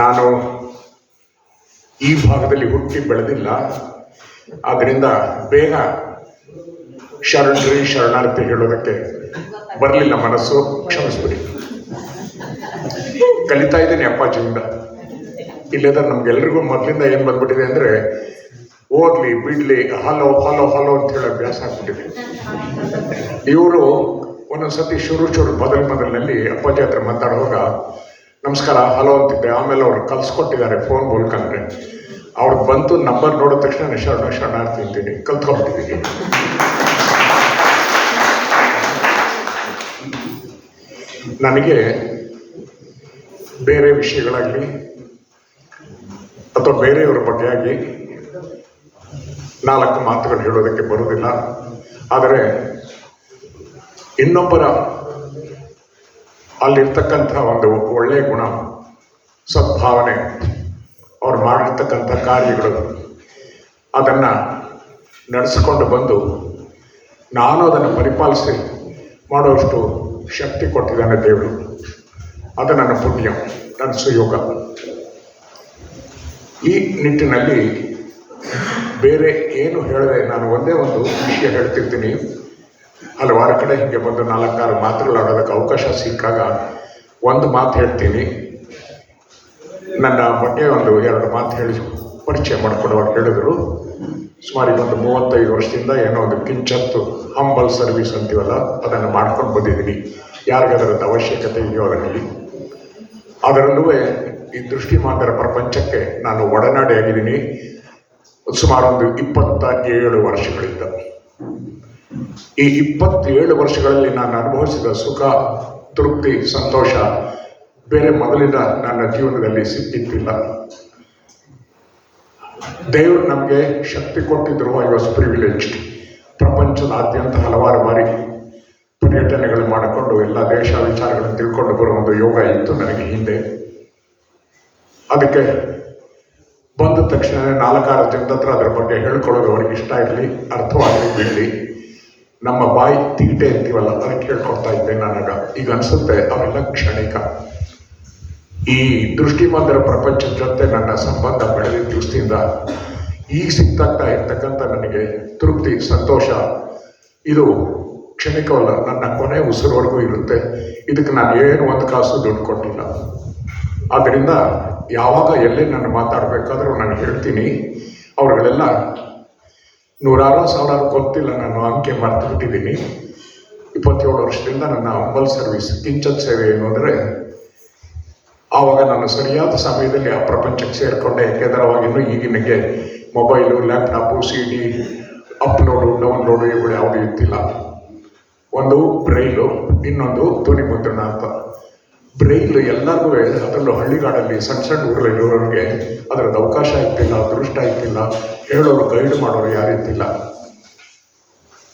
ನಾನು ಈ ಭಾಗದಲ್ಲಿ ಹುಟ್ಟಿ ಬೆಳೆದಿಲ್ಲ. ಆದ್ದರಿಂದ ಬೇಗ ಶರಣರಿ ಶರಣಾರ್ಥಿ ಹೇಳೋದಕ್ಕೆ ಬರಲಿಲ್ಲ ಮನಸ್ಸು. ಕ್ಷಮಿಸ್ಬಿಡಿ. ಕಲಿತಾ ಇದ್ದೀನಿ ಅಪ್ಪಾಜಿಯಿಂದ. ಇಲ್ಲದ ನಮ್ಗೆಲ್ರಿಗೂ ಮೊದಲಿಂದ ಏನು ಬಂದ್ಬಿಟ್ಟಿದೆ ಅಂದರೆ, ಓದ್ಲಿ, ಬಿಡ್ಲಿ, ಹಲೋ ಹಲೋ ಹಲೋ ಅಂತ ಹೇಳಿ ಅಭ್ಯಾಸ ಆಗ್ಬಿಟ್ಟಿದೆ. ಇವರು ಒಂದೊಂದ್ಸತಿ ಶುರು ಶುರು ಮೊದಲ ಮೊದಲಿನಲ್ಲಿ ಅಪ್ಪಾಜಿ ಹತ್ರ ಮಾತಾಡುವಾಗ ನಮಸ್ಕಾರ, ಹಲೋ ಅಂತಿದ್ದೆ. ಆಮೇಲೆ ಅವ್ರು ಕಲ್ಸ್ಕೊಟ್ಟಿದ್ದಾರೆ ಫೋನ್ ಮೂಲಕಂದ್ರೆ ಅವ್ರು ಬಂತು ನಂಬರ್ ನೋಡಿದ ತಕ್ಷಣ ಶರಣ ಶರಣಾರ್ಥಿ ತಿಂತೀನಿ ಕಲ್ತ್ಕೊಂಡ್ಬಿಟ್ಟಿದ್ದೀನಿ ನನಗೆ ಬೇರೆ ವಿಷಯಗಳಾಗಲಿ ಅಥವಾ ಬೇರೆಯವರ ಬಗ್ಗೆ ಆಗಿ ನಾಲ್ಕು ಮಾತುಗಳು ಹೇಳೋದಕ್ಕೆ ಬರೋದಿಲ್ಲ ಆದರೆ ಇನ್ನೊಬ್ಬರ ಅಲ್ಲಿರ್ತಕ್ಕಂಥ ಒಂದು ಒಳ್ಳೆಯ ಗುಣ, ಸದ್ಭಾವನೆ, ಅವ್ರು ಮಾಡಿರ್ತಕ್ಕಂಥ ಕಾರ್ಯಗಳು, ಅದನ್ನು ನಡೆಸಿಕೊಂಡು ಬಂದು ನಾನು ಅದನ್ನು ಪರಿಪಾಲಿಸಿ ಮಾಡುವಷ್ಟು ಶಕ್ತಿ ಕೊಟ್ಟಿದ್ದಾನೆ ದೇವರು. ಅದು ನನ್ನ ಪುಣ್ಯ, ನನ್ನ ಸುಯೋಗ. ಈ ನಿಟ್ಟಿನಲ್ಲಿ ಬೇರೆ ಏನು ಹೇಳಿದೆ ನಾನು ಒಂದೇ ಒಂದು ವಿಷಯ ಹೇಳ್ತಿರ್ತೀನಿ. ಹಲವಾರು ಕಡೆ ಹೀಗೆ ಬಂದು ನಾಲ್ಕಾರು ಮಾತುಗಳಾಡೋದಕ್ಕೆ ಅವಕಾಶ ಸಿಕ್ಕಾಗ ಒಂದು ಮಾತು ಹೇಳ್ತೀನಿ. ನನ್ನ ಬಗ್ಗೆ ಒಂದು ಎರಡು ಮಾತು ಹೇಳಿ ಪರಿಚಯ ಮಾಡಿಕೊಡುವಾಗ ಹೇಳಿದರು. ಸುಮಾರು ಒಂದು ಮೂವತ್ತೈದು ವರ್ಷದಿಂದ ಏನೋ ಒಂದು ಕಿಂಚತ್ತು ಹಂಬಲ್ ಸರ್ವಿಸ್ ಅಂತೀವಲ್ಲ, ಅದನ್ನು ಮಾಡ್ಕೊಂಡು ಬಂದಿದ್ದೀನಿ. ಯಾರಿಗದರದ ಅವಶ್ಯಕತೆ ಇದೆಯೋ ಅದರಲ್ಲಿ. ಅದರಲ್ಲೂ ಈ ದೃಷ್ಟಿ ಮಾತ್ರ ಪ್ರಪಂಚಕ್ಕೆ ನಾನು ಒಡನಾಡಿಯಾಗಿದ್ದೀನಿ. ಸುಮಾರು ಒಂದು ಇಪ್ಪತ್ತ ಏಳು ವರ್ಷಗಳಿಂದ. ಈ ಇಪ್ಪತ್ತೇಳು ವರ್ಷಗಳಲ್ಲಿ ನಾನು ಅನುಭವಿಸಿದ ಸುಖ, ತೃಪ್ತಿ, ಸಂತೋಷ ಬೇರೆ ಮೊದಲಿನ ನನ್ನ ಜೀವನದಲ್ಲಿ ಸಿಕ್ಕಿತ್ತಿಲ್ಲ ದೇವರು ನಮಗೆ ಶಕ್ತಿ ಕೊಟ್ಟಿದ್ರು ಐ ವಾಸ್ ಪ್ರಿವಿಲೇಜ್ಡ್ ಪ್ರಪಂಚದಾದ್ಯಂತ ಹಲವಾರು ಬಾರಿ ಪರ್ಯಟನೆಗಳು ಮಾಡಿಕೊಂಡು ಎಲ್ಲ ದೇಶ ವಿಚಾರಗಳನ್ನು ತಿಳ್ಕೊಂಡು ಬರುವ ಒಂದು ಯೋಗ ಇತ್ತು ನನಗೆ ಹಿಂದೆ. ಅದಕ್ಕೆ ಬಂದ ತಕ್ಷಣ ನಾಲ್ಕಾರು ಜನದ ಹತ್ರ ಅದರ ಬಗ್ಗೆ ಹೇಳ್ಕೊಳ್ಳೋದು ಅವ್ರಿಗೆ ಇಷ್ಟ ಇರಲಿ, ಅರ್ಥವಾಗಲಿ, ಬಿಡಲಿ. ನಮ್ಮ ಬಾಯಿ ತೀಟೆ ಅಂತೀವಲ್ಲ ಅದಕ್ಕೆ ಹೇಳ್ಕೊಡ್ತಾ ಇದ್ದೆ ನನಗ. ಈಗ ಅನ್ಸುತ್ತೆ ಅವೆಲ್ಲ ಕ್ಷಣಿಕ. ಈ ದೃಷ್ಟಿ ಮಾತ್ರ ಪ್ರಪಂಚದ ಜೊತೆ ನನ್ನ ಸಂಬಂಧ ಬೆಳೆದಿದ್ದ ದೃಷ್ಟಿಯಿಂದ ಈಗ ಸಿಗ್ತಾಗ್ತಾ ಇರ್ತಕ್ಕಂಥ ನನಗೆ ತೃಪ್ತಿ, ಸಂತೋಷ. ಇದು ಕ್ಷಣಿಕವಲ್ಲ, ನನ್ನ ಕೊನೆ ಉಸಿರುವರೆಗೂ ಇರುತ್ತೆ. ಇದಕ್ಕೆ ನಾನು ಏನು ಒಂದು ಕಾಸು ದುಡ್ಡು ಕೊಟ್ಟಿಲ್ಲ. ಆದ್ದರಿಂದ ಯಾವಾಗ ಎಲ್ಲೇ ನಾನು ಮಾತಾಡಬೇಕಾದ್ರೂ ನಾನು ಹೇಳ್ತೀನಿ, ಅವ್ರುಗಳೆಲ್ಲ ನೂರಾರು ಸಾವಿರ ಗೊತ್ತಿಲ್ಲ, ನಾನು ಅಂಕೆ ಮರ್ತುಬಿಟ್ಟಿದ್ದೀನಿ ಇಪ್ಪತ್ತೇಳು ವರ್ಷದಿಂದ ನನ್ನ ಅಂಬಲ್ ಸರ್ವಿಸ್, ಕಿಂಚತ್ ಸೇವೆ ಏನು ಆವಾಗ ನಾನು ಸರಿಯಾದ ಸಮಯದಲ್ಲಿ ಆ ಪ್ರಪಂಚಕ್ಕೆ ಸೇರಿಕೊಂಡೆ. ಯಾಕೆಂದರೆ ಈಗಿನಗೆ mobile, laptop C D upload download ಇವುಗಳು ಯಾವುದೂ ಇತ್ತಿಲ್ಲ ಒಂದು ಬ್ರೈಲು ಇನ್ನೊಂದು ಧ್ವನಿ ಮುದ್ರಣ ಅಂತ. ಬ್ರೈಲ್ ಎಲ್ಲರಿಗೂ ಅದರಲ್ಲೂ ಹಳ್ಳಿಗಾಡಲ್ಲಿ ಸಣ್ಣ ಸಣ್ಣ ಊರಲ್ಲಿರೋರಿಗೆ ಅದರದ್ದು ಅವಕಾಶ ಇತ್ತಿಲ್ಲ ಅದೃಷ್ಟ ಇತ್ತಿಲ್ಲ ಹೇಳೋರು ಗೈಡ್ ಮಾಡೋರು ಯಾರು ಇರ್ತಿಲ್ಲ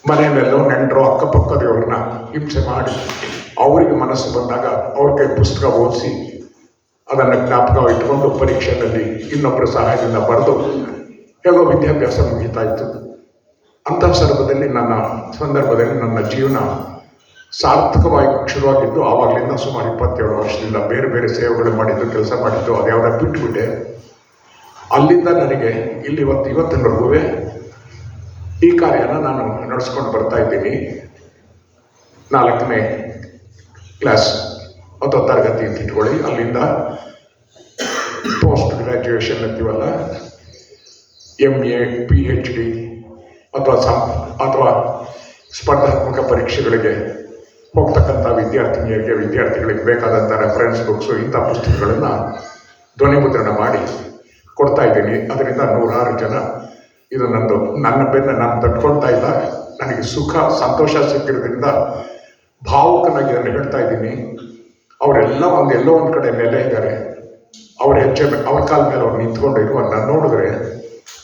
ಮನೆಯಲ್ಲೆಲ್ಲೋ ನೆಂಟರು ಅಕ್ಕಪಕ್ಕದವ್ರನ್ನ ಹಿಂಸೆ ಮಾಡಿ ಅವರಿಗೆ ಮನಸ್ಸು ಬಂದಾಗ ಅವ್ರ ಕೈ ಪುಸ್ತಕ ಓದಿಸಿ ಅದನ್ನು ಜ್ಞಾಪಕ ಇಟ್ಕೊಂಡು ಪರೀಕ್ಷೆಯಲ್ಲಿ ಇನ್ನೊಬ್ಬರ ಸಹಾಯದಿಂದ ಬರೆದು ಹೇಗೋ ವಿದ್ಯಾಭ್ಯಾಸ ಮುಗಿತಾ ಇತ್ತು. ಅಂಥ ಸಂದರ್ಭದಲ್ಲಿ ನನ್ನ ಸಂದರ್ಭದಲ್ಲಿ ನನ್ನ ಜೀವನ ಸಾರ್ಥಕವಾಗಿ ಶುರುವಾಗಿದ್ದು, ಆವಾಗಲಿಂದ ಸುಮಾರು ಇಪ್ಪತ್ತೇಳು ವರ್ಷದಿಂದ ಬೇರೆ ಬೇರೆ ಸೇವೆಗಳು ಮಾಡಿದ್ದು, ಕೆಲಸ ಮಾಡಿದ್ದು ಅದ್ಯಾವ್ದ ಬಿಟ್ಟುಬಿಟ್ಟೆ ಅಲ್ಲಿಂದ ನನಗೆ ಇಲ್ಲಿ ಇವತ್ತು ಇವತ್ತಿನವರೆಗೂ ಈ ಕಾರ್ಯನ ನಾನು ನಡೆಸ್ಕೊಂಡು ಬರ್ತಾ ಇದ್ದೀನಿ. ನಾಲ್ಕನೇ ಕ್ಲಾಸ್ ಅಥವಾ ತರಗತಿ ಅಂತ ಇಟ್ಕೊಳ್ಳಿ. ಅಲ್ಲಿಂದ ಪೋಸ್ಟ್ ಗ್ರ್ಯಾಜುಯೇಷನ್ ಅಂತೀವಲ್ಲ M A P H D ಅಥವಾ ಸಂ ಅಥವಾ ಸ್ಪರ್ಧಾತ್ಮಕ ಪರೀಕ್ಷೆಗಳಿಗೆ ಹೋಗ್ತಕ್ಕಂಥ ವಿದ್ಯಾರ್ಥಿನಿಯರಿಗೆ, ವಿದ್ಯಾರ್ಥಿಗಳಿಗೆ ಬೇಕಾದಂಥ ರೆಫರೆನ್ಸ್ ಬುಕ್ಸು ಇಂಥ ಪುಸ್ತಕಗಳನ್ನು ಧ್ವನಿಮುದ್ರಣ ಮಾಡಿ ಕೊಡ್ತಾ ಇದ್ದೀನಿ. ಅದರಿಂದ ನೂರಾರು ಜನ ಇದು ನಂದು, ನನ್ನ ಬೆನ್ನ ನಾನು ತಟ್ಕೊಳ್ತಾ ಇಲ್ಲ. ನನಗೆ ಸುಖ, ಸಂತೋಷ ಸಿಕ್ಕಿರೋದ್ರಿಂದ ಭಾವುಕನಾಗಿ ನಾನು ಹೇಳ್ತಾ ಇದ್ದೀನಿ. ಅವರೆಲ್ಲ ಒಂದು, ಎಲ್ಲೋ ಒಂದು ಕಡೆ ನೆಲೆ ಇದ್ದಾರೆ. ಅವ್ರ ಹೆಜ್ಜೆ ಅವ್ರ ಕಾಲ ಮೇಲೆ ಅವ್ರು ನಿಂತ್ಕೊಂಡು ನಾನು ನೋಡಿದ್ರೆ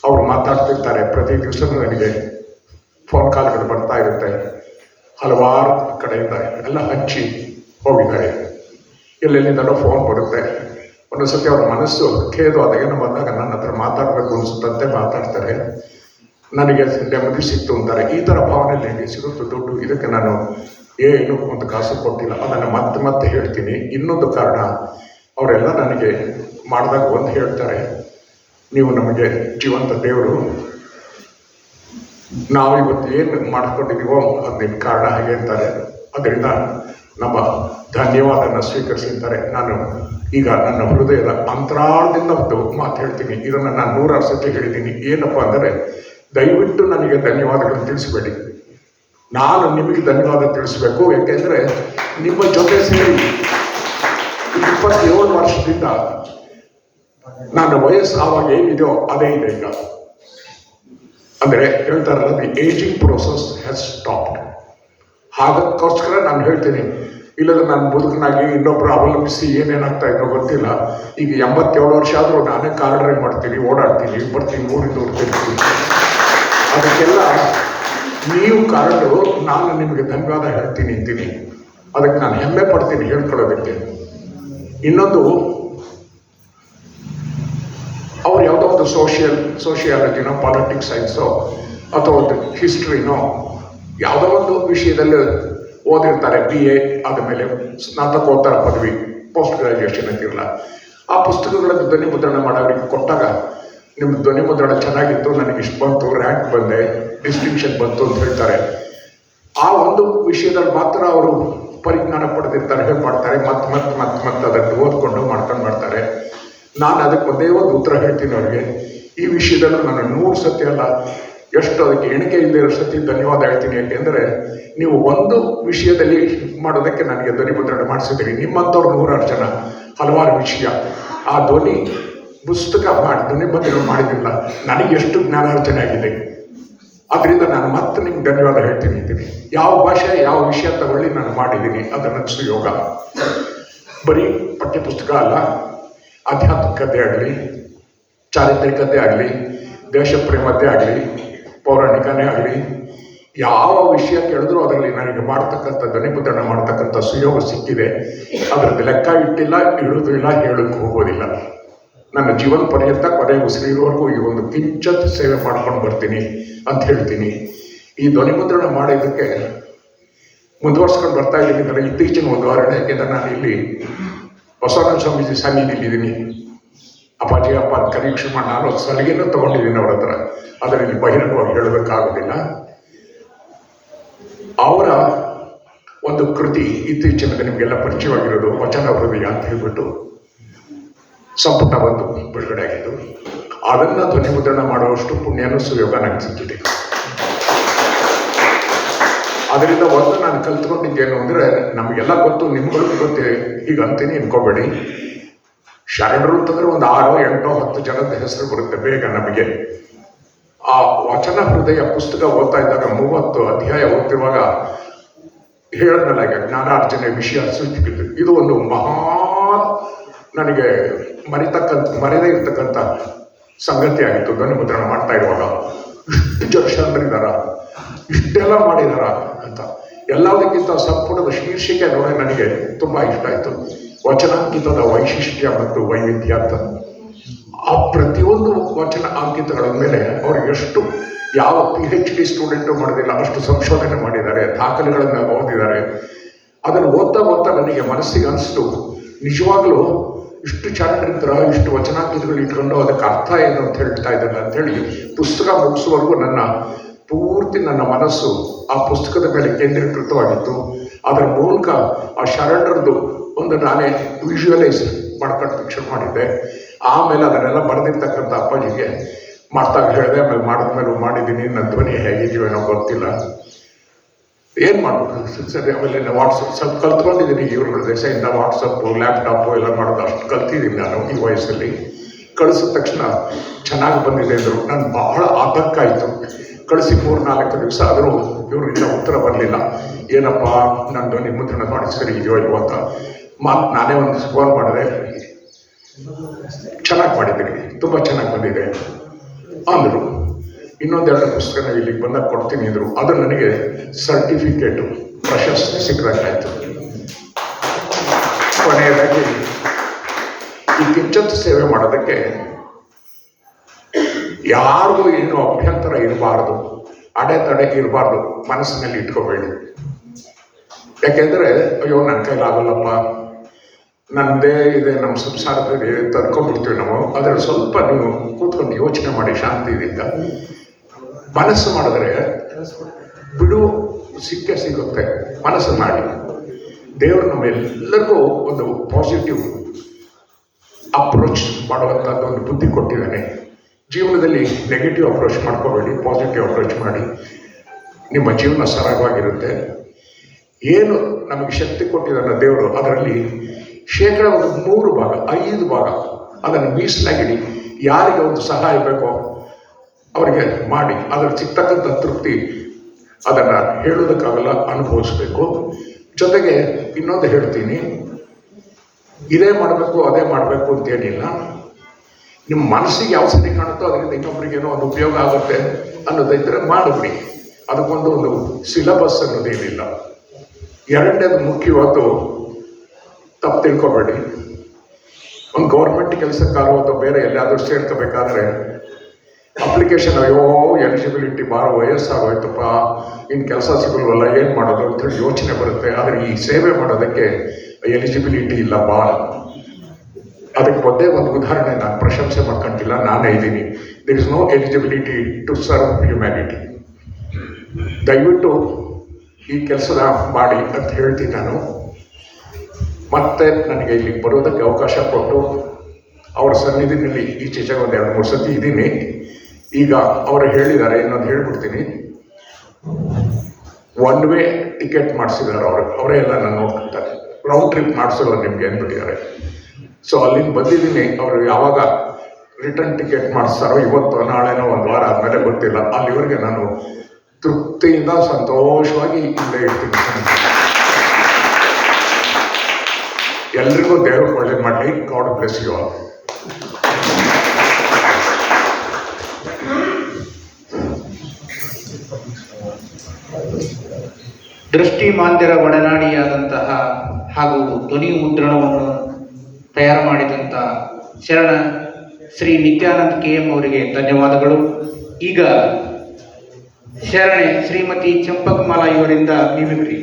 ಅವ್ರು ಮಾತಾಡ್ತಿರ್ತಾರೆ. ಪ್ರತಿ ದಿವಸನೂ ನನಗೆ ಫೋನ್ ಕಾಲ್ಗಳು ಬರ್ತಾ ಇರುತ್ತೆ. ಹಲವಾರು ಕಡೆಯಿಂದ ಎಲ್ಲ ಹಚ್ಚಿ ಹೋಗಿದ್ದಾರೆ. ಎಲ್ಲೆಲ್ಲಿಂದಲೋ ಫೋನ್ ಬರುತ್ತೆ. ಒಂದೊಂದ್ಸತಿ ಅವ್ರ ಮನಸ್ಸು ಖೇದು ಅದೇನು ಬಂದಾಗ ನನ್ನ ಹತ್ರ ಮಾತಾಡಬೇಕು ಅನಿಸುತ್ತಂತೆ ಮಾತಾಡ್ತಾರೆ. ನನಗೆ ನೆಮ್ಮದಿ ಸಿಕ್ತು ಅಂತಾರೆ. ಈ ಥರ ಭಾವನೆ ನನಗೆ ಸಿಗುತ್ತೆ ದುಡ್ಡು. ಇದಕ್ಕೆ ನಾನು ಏನು ಒಂದು ಕಾಸು ಕೊಟ್ಟಿಲ್ಲ. ಅದನ್ನು ಮತ್ತೆ ಮತ್ತೆ ಹೇಳ್ತೀನಿ. ಇನ್ನೊಂದು ಕಾರಣ, ಅವರೆಲ್ಲ ನನಗೆ ಮಾಡಿದಾಗ ಒಂದು ಹೇಳ್ತಾರೆ. ನೀವು ನಮಗೆ ಜೀವಂತ ದೇವರು. ನಾವು ಇವತ್ತು ಏನು ಮಾಡ್ಕೊಂಡಿದ್ದೀವೋ ಅದಕ್ಕೆ ಕಾರಣ ಹಾಗೆ ಅಂತಾರೆ. ಅದರಿಂದ ನಮ್ಮ ಧನ್ಯವಾದನ ಸ್ವೀಕರಿಸಿದ್ದಾರೆ ನಾನು ಈಗ ನನ್ನ ಹೃದಯದ ಅಂತರಾಳದಿಂದ ಒಂದು ಮಾತು ಹೇಳ್ತೀನಿ. ಇದನ್ನು ನಾನು ನೂರಾರು ಸತಿ ಹೇಳಿದ್ದೀನಿ. ಏನಪ್ಪ ಅಂದರೆ, ದಯವಿಟ್ಟು ನನಗೆ ಧನ್ಯವಾದಗಳನ್ನು ತಿಳಿಸಬೇಡಿ. ನಾನು ನಿಮಗೆ ಧನ್ಯವಾದ ತಿಳಿಸ್ಬೇಕು. ಯಾಕೆಂದರೆ, ನಿಮ್ಮ ಜೊತೆ ಸೇರಿ ಇಪ್ಪತ್ತೇಳು ವರ್ಷದಿಂದ ನನ್ನ ವಯಸ್ಸು ಆವಾಗ ಏನಿದೆಯೋ ಅದೇ ಇದೆ ಈಗ. ಅಂದರೆ ಹೇಳ್ತಾರಲ್ಲ the ageing process has stopped ಹಾಗಕ್ಕೋಸ್ಕರ ನಾನು ಹೇಳ್ತೀನಿ, ಇಲ್ಲದ ನಾನು ಬದುಕನಾಗಿ ಇನ್ನೊಬ್ಬರು ಅವಲಂಬಿಸಿ ಏನೇನಾಗ್ತಾ ಇದೋ ಗೊತ್ತಿಲ್ಲ. ಈಗ ಎಂಬತ್ತೇಳು ವರ್ಷ ಆದರೂ ನಾನೇ ಕಾರ್ ಡ್ರೈವ್ ಮಾಡ್ತೀನಿ, ಓಡಾಡ್ತೀನಿ, ಬರ್ತೀನಿ, ಊರಿಂದ ಊರು ಅದಕ್ಕೆಲ್ಲ ನೀವು ಕಾರ್ಡು ನಾನು ನಿಮಗೆ ಧನ್ಯವಾದ ಹೇಳ್ತೀನಿ ಅಂತೀನಿ. ಅದಕ್ಕೆ ನಾನು ಹೆಮ್ಮೆ ಪಡ್ತೀನಿ ಹೇಳ್ಕೊಳ್ಳೋದಕ್ಕೆ. ಇನ್ನೊಂದು ಅವ್ರು ಯಾವುದೋ ಒಂದು ಸೋಷಿಯಲ್ ಸೋಷಿಯಾಲಜಿನೋ ಪಾಲಿಟಿಕ್ಸ್ ಸೈನ್ಸೋ ಅಥವಾ ಒಂದು ಹಿಸ್ಟ್ರಿನೋ ಯಾವುದೋ ಒಂದು ವಿಷಯದಲ್ಲಿ ಓದಿರ್ತಾರೆ ಬಿ ಎ ಆದಮೇಲೆ ಸ್ನಾತಕೋತ್ತರ ಪದವಿ ಪೋಸ್ಟ್ ಗ್ರಾಜುಯೇಷನ್ ಅಂತಿರಲ್ಲ ಆ ಪುಸ್ತಕಗಳನ್ನು ಧ್ವನಿ ಮುದ್ರಣ ಮಾಡೋರಿಗೆ ಕೊಟ್ಟಾಗ ನಿಮ್ಮ ಧ್ವನಿ ಮುದ್ರಣ ಚೆನ್ನಾಗಿತ್ತು, ನನಗೆ ಇಷ್ಟು ಬಂತು ರ್ಯಾಂಕ್ ಬಂದೆ ಡಿಸ್ಟಿಂಕ್ಷನ್ ಬಂತು ಅಂತ ಹೇಳ್ತಾರೆ. ಆ ಒಂದು ವಿಷಯದಲ್ಲಿ ಮಾತ್ರ ಅವರು ಪರಿಜ್ಞಾನ ಪಡೆದಿರ್ತಾರೆ ಮಾಡ್ತಾರೆ ಮತ್ತೆ ಮತ್ತೆ ಮತ್ತೆ ಮತ್ತೆ ಅದನ್ನು ಓದ್ಕೊಂಡು ಮಾಡ್ಕೊಂಡು ಮಾಡ್ತಾರೆ. ನಾನು ಅದಕ್ಕೆ ಒಂದೇ ಒಂದು ಉತ್ತರ ಹೇಳ್ತೀನಿ ಅವ್ರಿಗೆ. ಈ ವಿಷಯದಲ್ಲಿ ನಾನು ನೂರು ಸತಿ ಅಲ್ಲ, ಎಷ್ಟು ಅದಕ್ಕೆ ಎಣಿಕೆ ಇಲ್ಲದೆ ಇರೋ ಸತಿ ಧನ್ಯವಾದ ಹೇಳ್ತೀನಿ. ಯಾಕೆಂದರೆ ನೀವು ಒಂದು ವಿಷಯದಲ್ಲಿ ಮಾಡೋದಕ್ಕೆ ನನಗೆ ಧ್ವನಿ ಮುದ್ರಣ ಮಾಡಿಸಿದ್ದೀರಿ. ನಿಮ್ಮಂಥವ್ರು ನೂರಾರು ಜನ, ಹಲವಾರು ವಿಷಯ. ಆ ಧ್ವನಿ ಪುಸ್ತಕ ಮಾಡಿ, ಧ್ವನಿ ಮುದ್ರಣ ಮಾಡಿದಿಲ್ಲ ನನಗೆ ಎಷ್ಟು ಜ್ಞಾನಾರ್ಜನೆ ಆಗಿದೆ. ಅದರಿಂದ ನಾನು ಮತ್ತೆ ನಿಮ್ಗೆ ಧನ್ಯವಾದ ಹೇಳ್ತೀನಿ ಇದ್ದೀನಿ ಯಾವ ಭಾಷೆ, ಯಾವ ವಿಷಯ ತಗೊಳ್ಳಿ ನಾನು ಮಾಡಿದ್ದೀನಿ. ಅದನ್ನು ಯೋಗ. ಬರೀ ಪಠ್ಯಪುಸ್ತಕ ಅಲ್ಲ ಆಧ್ಯಾತ್ಮಿಕತೆ ಆಗಲಿ ಚಾರಿತ್ರಿಕತೆ ಆಗಲಿ ದೇಶ ಪ್ರೇಮತೆ ಆಗಲಿ, ಪೌರಾಣಿಕನೇ ಆಗಲಿ, ಯಾವ ವಿಷಯ ಕೇಳಿದ್ರು ಅದರಲ್ಲಿ ನನಗೆ ಮಾಡ್ತಕ್ಕಂಥ ಧ್ವನಿಮುದ್ರಣ, ಮಾಡ್ತಕ್ಕಂಥ ಸುಯೋಗ ಸಿಕ್ಕಿದೆ. ಅದರದ್ದು ಲೆಕ್ಕ ಇಟ್ಟಿಲ್ಲ ಇಡುವುದೂ ಇಲ್ಲ ಹೇಳಕ್ಕೆ ಹೋಗೋದಿಲ್ಲ. ನನ್ನ ಜೀವನ ಪರ್ಯಂತ ಕೊನೆ ಉಸಿರಿರುವವರೆಗೂ ಈ ಒಂದು ಕಿಂಚತ್ ಸೇವೆ ಮಾಡ್ಕೊಂಡು ಬರ್ತೀನಿ ಅಂತ ಹೇಳ್ತೀನಿ. ಈ ಧ್ವನಿಮುದ್ರಣ ಮಾಡಿದ್ದಕ್ಕೆ ಮುಂದುವರ್ಸ್ಕೊಂಡು ಬರ್ತಾ ಇದ್ದೀನಿ. ಅಂದರೆ ಇತ್ತೀಚಿನ ಉದಾಹರಣೆ ಯಾಕೆಂದರೆ ನಾನು ಇಲ್ಲಿ ಬಸವರಾಜ ಸ್ವಾಮೀಜಿ ಸನ್ನಿಧಿಲಿದ್ದೀನಿ ಅಪ್ಪಾಜಿ ಅಪ್ಪ ಅಂತ ಮಾಡಿ ನಾನು ಸಲಿಗೆನೂ ತಗೊಂಡಿದ್ದೀನಿ ಅವ್ರ ಹತ್ರ. ಅದರಲ್ಲಿ ಬಹಿರಂಗವಾಗಿ ಹೇಳೋದಕ್ಕಾಗೋದಿಲ್ಲ ಅವರ ಒಂದು ಕೃತಿ ಇತ್ತೀಚಿನ ನಿಮಗೆಲ್ಲ ಪರಿಚಯವಾಗಿರೋದು ವಚನ ಹೃದಯ ಅಂತ ಹೇಳ್ಬಿಟ್ಟು ಸಂಪುಟ ಒಂದು ಬಿಡುಗಡೆ ಆಗಿದ್ದು ಅದನ್ನು ಧ್ವನಿ ಮುದ್ರಣ ಮಾಡುವಷ್ಟು ಪುಣ್ಯನೂ ಸುಯೋಗ ನನಗೆ ಸಿಕ್ಕಿದೆ ಅದರಿಂದ ಒಂದು ನಾನು ಕಲ್ತ್ಕೊಂಡಿದ್ದೇನು ಅಂದರೆ ನಮಗೆಲ್ಲ ಗೊತ್ತು, ನಿಮ್ಗಳಿಗೂ ಗೊತ್ತೇ. ಈಗ ಅಂತೀನಿ, ಅನ್ಕೋಬೇಡಿ. ಶರಣರು ಅಂತಂದ್ರೆ ಒಂದು ಆರೋ, ಎಂಟೋ, ಹತ್ತು ಜನದ ಹೆಸರು ಬರುತ್ತೆ ಬೇಗ ನಮಗೆ. ಆ ವಚನ ಹೃದಯ ಪುಸ್ತಕ ಓದ್ತಾ ಇದ್ದಾಗ ಮೂವತ್ತು ಅಧ್ಯಾಯ ಓದ್ತಿರುವಾಗ ಹೇಳಿದ್ನಲ್ಲ, ಈಗ ಜ್ಞಾನಾರ್ಜನೆ ವಿಷಯ ಸಿಕ್ಕಿದ್ದು ಇದು ಒಂದು ಮಹಾ ನನಗೆ ಮರಿತಕ್ಕಂಥ, ಮರೆದೇ ಇರ್ತಕ್ಕಂಥ ಸಂಗತಿ ಆಗಿತ್ತು ಧ್ವನಿ ಮುದ್ರಣ ಮಾಡ್ತಾ ಇರುವಾಗ. ಇಷ್ಟು ಜನ ಶರಣರಿದಾರ ಇಷ್ಟೆಲ್ಲ ಮಾಡಿದಾರ ಅಂತ. ಎಲ್ಲದಕ್ಕಿಂತ ಸಂಪುಟದ ಶೀರ್ಷಿಕೆ ನೋಡಿ ನನಗೆ ತುಂಬ ಇಷ್ಟ ಆಯಿತು. ವಚನಾಂಕಿತದ ವೈಶಿಷ್ಟ್ಯ ಮತ್ತು ವೈವಿಧ್ಯ ಅಂತ ಆ ಪ್ರತಿಯೊಂದು ವಚನ ಅಂಕಿತಗಳ ಮೇಲೆ ಅವರು ಎಷ್ಟು ಯಾವ ಪಿ ಎಚ್ ಡಿ ಸ್ಟೂಡೆಂಟು ಮಾಡೋದಿಲ್ಲ ಅಷ್ಟು ಸಂಶೋಧನೆ ಮಾಡಿದ್ದಾರೆ, ದಾಖಲೆಗಳನ್ನು ಓದಿದ್ದಾರೆ. ಅದನ್ನು ಓದ್ತಾ ಓದ್ತಾ ನನಗೆ ಮನಸ್ಸಿಗೆ ಅನಿಸ್ತು. ನಿಜವಾಗ್ಲೂ ಇಷ್ಟು ಚಾರಿತ್ರ ಇಷ್ಟು ವಚನಾಂಕಿತಗಳು ಇಟ್ಕೊಂಡು ಅದಕ್ಕೆ ಅರ್ಥ ಏನು ಅಂತ ಹೇಳ್ತಾ ಇದ್ದಾರೆ ಅಂತೇಳಿ ಪುಸ್ತಕ ಮುಗಿಸುವವರೆಗೂ ನನ್ನ ಪೂರ್ತಿ ನನ್ನ ಮನಸ್ಸು ಆ ಪುಸ್ತಕದ ಮೇಲೆ ಕೇಂದ್ರೀಕೃತವಾಗಿತ್ತು. ಅದರ ಮೂಲಕ ಆ ಶರಣರದ್ದು ಒಂದು ನಾನೇ ವಿಜುವಲೈಸ್ ಮಾಡ್ಕೊಂಡು ಪಿಕ್ಚರ್ ಮಾಡಿದ್ದೆ. ಆಮೇಲೆ ಅದನ್ನೆಲ್ಲ ಬರೆದಿರ್ತಕ್ಕಂಥ ಅಪ್ಪಾಜಿಗೆ ಮಾಡ್ತಾ ಹೇಳಿದೆ, ಆಮೇಲೆ ಮಾಡಿದ್ಮೇಲೆ ಮಾಡಿದ್ದೀನಿ, ನನ್ನ ಧ್ವನಿ ಹೇಗಿದೆಯೋ ಏನೋ ಗೊತ್ತಿಲ್ಲ. ಏನು ಮಾಡಬೇಕು ಸರಿ, ಆಮೇಲೆ ವಾಟ್ಸಪ್ ಸ್ವಲ್ಪ ಕಲ್ತ್ಕೊಂಡಿದ್ದೀನಿ ಇವ್ರುಗಳ ದೇಶದಿಂದ ವಾಟ್ಸಪ್ಪು ಲ್ಯಾಪ್ಟಾಪು ಎಲ್ಲ ಮಾಡೋದು ಅಷ್ಟು ಕಲ್ತಿದ್ದೀನಿ ನಾನು ಈ ವಯಸ್ಸಲ್ಲಿ. ಕಳಿಸಿದ ತಕ್ಷಣ ಚೆನ್ನಾಗಿ ಬಂದಿದೆ ಅಂದರು. ನಾನು ಬಹಳ ಆತಂಕ ಆಯಿತು. ಕಳಿಸಿ ಮೂರು ನಾಲ್ಕು ದಿವಸ. ಆದರೂ ಇವರಿಂದ ಉತ್ತರ ಬರಲಿಲ್ಲ. ಏನಪ್ಪ, ನಂದು ನಿಮ್ಮ ಮುದ್ರಣ ಮಾಡಿ ಸರಿ ಇದೆಯೋ ಇಲ್ವೋ ಅಂತ. ಮಾತು ನಾನೇ ಒಂದು ಫೋನ್ ಮಾಡಿದೆ. ಚೆನ್ನಾಗಿ ಮಾಡಿದ್ದೀನಿ ತುಂಬ ಚೆನ್ನಾಗಿ ಬಂದಿದೆ ಅಂದರು. ಇನ್ನೊಂದೆರಡು ಪುಸ್ತಕ ಇಲ್ಲಿಗೆ ಬಂದಾಗ ಕೊಡ್ತೀನಿ ಅಂದರು. ಅದು ನನಗೆ ಸರ್ಟಿಫಿಕೇಟು ಪ್ರಶಸ್ತಿ ಸಿಕ್ಕದಂಗಾಯ್ತು ಕೊನೆಯದಾಗಿ, ಈ ಕಿಚ್ಚತ್ತು ಸೇವೆ ಮಾಡೋದಕ್ಕೆ ಯಾರಿಗೂ ಏನು ಅಭ್ಯಂತರ ಇರಬಾರ್ದು, ಅಡೆತಡೆ ಇರಬಾರ್ದು, ಮನಸ್ಸಿನಲ್ಲಿ ಇಟ್ಕೋಬೇಡಿ. ಯಾಕೆಂದರೆ, ಅಯ್ಯೋ ನನ್ನ ಕೈಲಾಗಲ್ಲಪ್ಪ ನನ್ನದೇ ಇದೆ, ನಮ್ಮ ಸಂಸಾರದಲ್ಲಿ ತರ್ಕೊಂಡ್ಬಿಡ್ತೀವಿ ನಾವು. ಅದರಲ್ಲಿ ಸ್ವಲ್ಪ ನೀವು ಕೂತ್ಕೊಂಡು ಯೋಚನೆ ಮಾಡಿ ಶಾಂತಿಯಿಂದ ಮನಸ್ಸು ಮಾಡಿದ್ರೆ ಬಿಡು, ಸಿಕ್ಕೇ ಸಿಗುತ್ತೆ. ಮನಸ್ಸು ಮಾಡಿ. ದೇವರು ನಮ್ಮೆಲ್ಲರಿಗೂ ಒಂದು ಪಾಸಿಟಿವ್ ಅಪ್ರೋಚ್ ಮಾಡುವಂಥದ್ದು ಒಂದು ಬುದ್ಧಿ ಕೊಟ್ಟಿದ್ದಾನೆ. ಜೀವನದಲ್ಲಿ ನೆಗೆಟಿವ್ ಅಪ್ರೋಚ್ ಮಾಡ್ಕೋಬೇಡಿ ಪಾಸಿಟಿವ್ ಅಪ್ರೋಚ್ ಮಾಡಿ. ನಿಮ್ಮ ಜೀವನ ಸರಾಗವಾಗಿರುತ್ತೆ. ಏನು ನಮಗೆ ಶಕ್ತಿ ಕೊಟ್ಟಿದ್ದಾನೆ ದೇವರು ಅದರಲ್ಲಿ ಶೇಕಡ ಒಂದು ಮೂರು ಭಾಗ, ಐದು ಭಾಗ ಅದನ್ನು ಮೀಸಲಾಗಿಡಿ. ಯಾರಿಗೆ ಒಂದು ಸಹಾಯ ಬೇಕೋ ಅವರಿಗೆ ಮಾಡಿ. ಅದರಲ್ಲಿ ಸಿಗ್ತಕ್ಕಂಥ ತೃಪ್ತಿ ಅದನ್ನು ಹೇಳೋದಕ್ಕಾಗಲ್ಲ, ಅನುಭವಿಸಬೇಕು. ಜೊತೆಗೆ ಇನ್ನೊಂದು ಹೇಳ್ತೀನಿ. ಇದೇ ಮಾಡಬೇಕು, ಅದೇ ಮಾಡಬೇಕು ಅಂತೇನಿಲ್ಲ. ನಿಮ್ಮ ಮನಸ್ಸಿಗೆ ಯಾವ ಸರಿ ಕಾಣುತ್ತೋ ಅದರಿಂದ ಇನ್ನೊಬ್ಬರಿಗೇನೋ ಒಂದು ಉಪಯೋಗ ಆಗುತ್ತೆ ಅನ್ನೋದೈದ್ರೆ ಮಾಡಿಬಿಡಿ. ಅದಕ್ಕೊಂದು ಒಂದು ಸಿಲಬಸ್ ಅನ್ನೋದೇನಿಲ್ಲ ಎರಡನೇದು ಮುಖ್ಯವಾದ್ದು ತಪ್ಪು ತಿಳ್ಕೊಬೇಡಿ. ಒಂದು ಗೌರ್ಮೆಂಟ್ ಕೆಲಸಕ್ಕಾರೋ ಅಥವಾ ಬೇರೆ ಎಲ್ಲಾದರೂ ಸೇರ್ಕೋಬೇಕಾದ್ರೆ ಅಪ್ಲಿಕೇಶನ್, ಅಯ್ಯೋ, ಎಲಿಜಿಬಿಲಿಟಿ ಭಾಳ ವಯಸ್ಸಾಗೋಯ್ತಪ್ಪ ಇನ್ನು ಕೆಲಸ ಸಿಗಲ್ವಲ್ಲ, ಏನು ಮಾಡೋದು ಅಂತೇಳಿ ಯೋಚನೆ ಬರುತ್ತೆ. ಆದರೆ ಈ ಸೇವೆ ಮಾಡೋದಕ್ಕೆ ಎಲಿಜಿಬಿಲಿಟಿ ಇಲ್ಲ ಭಾಳ. ಅದಕ್ಕೆ ಒಂದೇ ಒಂದು ಉದಾಹರಣೆ ನಾನು ಪ್ರಶಂಸೆ ಮಾಡ್ಕೊಂತಿಲ್ಲ ನಾನೇ ಇದ್ದೀನಿ. There is no eligibility to serve humanity ದಯವಿಟ್ಟು ಈ ಕೆಲಸದ ಮಾಡಿ ಅಂತ ಹೇಳ್ತೀನಿ ನಾನು. ಮತ್ತೆ ನನಗೆ ಇಲ್ಲಿ ಬರೋದಕ್ಕೆ ಅವಕಾಶ ಕೊಟ್ಟು ಅವರ ಸನ್ನಿಧಿನಲ್ಲಿ ಈಚೆಚೆಗೆ ಒಂದು ಎರಡು ಮೂರು ಸತಿ ಇದ್ದೀನಿ. ಈಗ ಅವರು ಹೇಳಿದ್ದಾರೆ, ಇನ್ನೊಂದು ಹೇಳ್ಬಿಡ್ತೀನಿ. ಒನ್ ವೇ ಟಿಕೆಟ್ ಮಾಡಿಸಿದ್ದಾರೆ ಅವರು. ಅವರೇ ಎಲ್ಲ ನಾನು ನೋಡ್ಕೊಳ್ತಾರೆ ರೌಂಡ್ ಟ್ರಿಪ್ ಮಾಡಿಸೋಲ್ಲ ನಿಮಗೆ ಅಂದ್ಬಿಟ್ಟಿದ್ದಾರೆ. ಸೊ ಅಲ್ಲಿಂದ ಬಂದಿದ್ದೀನಿ. ಅವರು ಯಾವಾಗ ರಿಟರ್ನ್ ಟಿಕೆಟ್ ಮಾಡಿಸ್ತಾರೋ ಇವತ್ತು, ನಾಳೆನೋ ಒಂದು ವಾರ ಆದಮೇಲೆ ಗೊತ್ತಿಲ್ಲ. ಅಲ್ಲಿವರೆಗೆ ನಾನು ತೃಪ್ತಿಯಿಂದ ಸಂತೋಷವಾಗಿ ಇಲ್ಲೇ ಇರ್ತೀನಿ. ಎಲ್ರಿಗೂ ದೇವರು ಒಳ್ಳೆ ಮಾಡಲಿ. ಗಾಡ್ ಬ್ಲೆಸ್ ಯು ಆಲ್ ದೃಷ್ಟಿ ಮಾಂದ್ಯರ ಒಡನಾಡಿಯಾದಂತಹ ಹಾಗೂ ಧ್ವನಿ ಮುದ್ರಣವನ್ನು ತಯಾರು ಮಾಡಿದಂಥ ಶರಣ ಶ್ರೀ ನಿತ್ಯಾನಂದ ಕೆ ಎಂ ಅವರಿಗೆ ಧನ್ಯವಾದಗಳು. ಈಗ ಶರಣೆ ಶ್ರೀಮತಿ ಚಂಪಕಮಾಲಾ ಇವರಿಂದ ಮಿಮಿಕ್ರಿ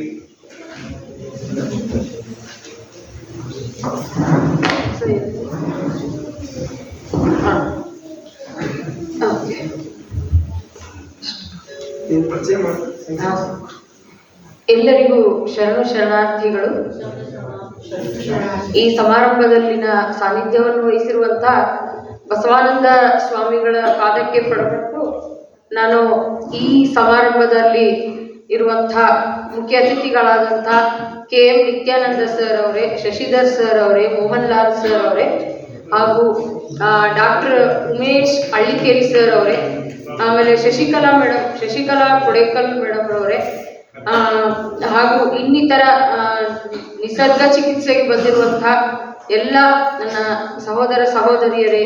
ಎಲ್ಲರಿಗೂ ಶರಣು ಶರಣಾರ್ಥಿಗಳು. ಈ ಸಮಾರಂಭದಲ್ಲಿನ ಸಾನ್ನಿಧ್ಯವನ್ನು ವಹಿಸಿರುವಂತಹ ಬಸವಾನಂದ ಸ್ವಾಮಿಗಳ ಪಾದಕ್ಕೆ ಪಡೆದು ನಾನು ಈ ಸಮಾರಂಭದಲ್ಲಿ ಇರುವಂಥ ಮುಖ್ಯ ಅತಿಥಿಗಳಾದಂಥ ಕೆ ಎಂ ನಿತ್ಯಾನಂದ ಸರ್ ಅವರೇ, ಶಶಿಧರ್ ಸರ್ ಅವರೇ ಮೋಹನ್ ಲಾಲ್ ಸರ್ ಅವರೇ ಹಾಗೂ ಡಾಕ್ಟರ್ ಉಮೇಶ್ ಹಳ್ಳಿಕೇರಿ ಸರ್ ಅವರೇ, ಆಮೇಲೆ ಶಶಿಕಲಾ ಮೇಡಮ್, ಶಶಿಕಲಾ ಕೊಡೇಕಲ್ ಮೇಡಮ್ ಅವರೇ ಹಾಗೂ ಇನ್ನಿತರ ನಿಸರ್ಗ ಚಿಕಿತ್ಸೆಗೆ ಬಂದಿರುವಂತಹ ಎಲ್ಲ ನನ್ನ ಸಹೋದರ ಸಹೋದರಿಯರೇ,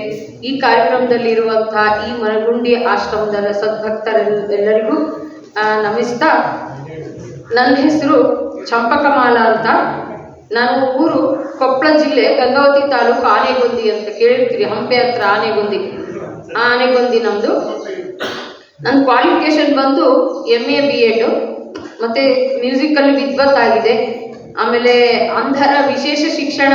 ಈ ಕಾರ್ಯಕ್ರಮದಲ್ಲಿ ಇರುವಂತಹ ಈ ಮರಗುಂಡಿ ಆಶ್ರಮದ ಸದ್ಭಕ್ತರೆಲ್ಲರಿಗೂ ಎಲ್ಲರಿಗೂ ನಮಿಸ್ತಾ, ನನ್ನ ಹೆಸರು ಚಂಪಕಮಾಲ ಅಂತ. ನಾನು ಊರು ಕೊಪ್ಪಳ ಜಿಲ್ಲೆ ಗಂಗಾವತಿ ತಾಲೂಕು ಆನೆಗೊಂದಿ ಅಂತ ಕೇಳಿರ್ತೀರಿ, ಹಂಪೆ ಹತ್ರ ಆನೆಗೊಂದಿ. ಆನೆಗೊಂದಿ ನಮ್ಮದು ನನ್ನ ಕ್ವಾಲಿಫಿಕೇಶನ್ ಬಂದು ಎಂ ಎ ಬಿ ಎಡ್ ಮತ್ತು ಮ್ಯೂಸಿಕಲ್ಲಿ ವಿದ್ವತ್ ಆಗಿದೆ ಆಮೇಲೆ ಅಂಧರ ವಿಶೇಷ ಶಿಕ್ಷಣ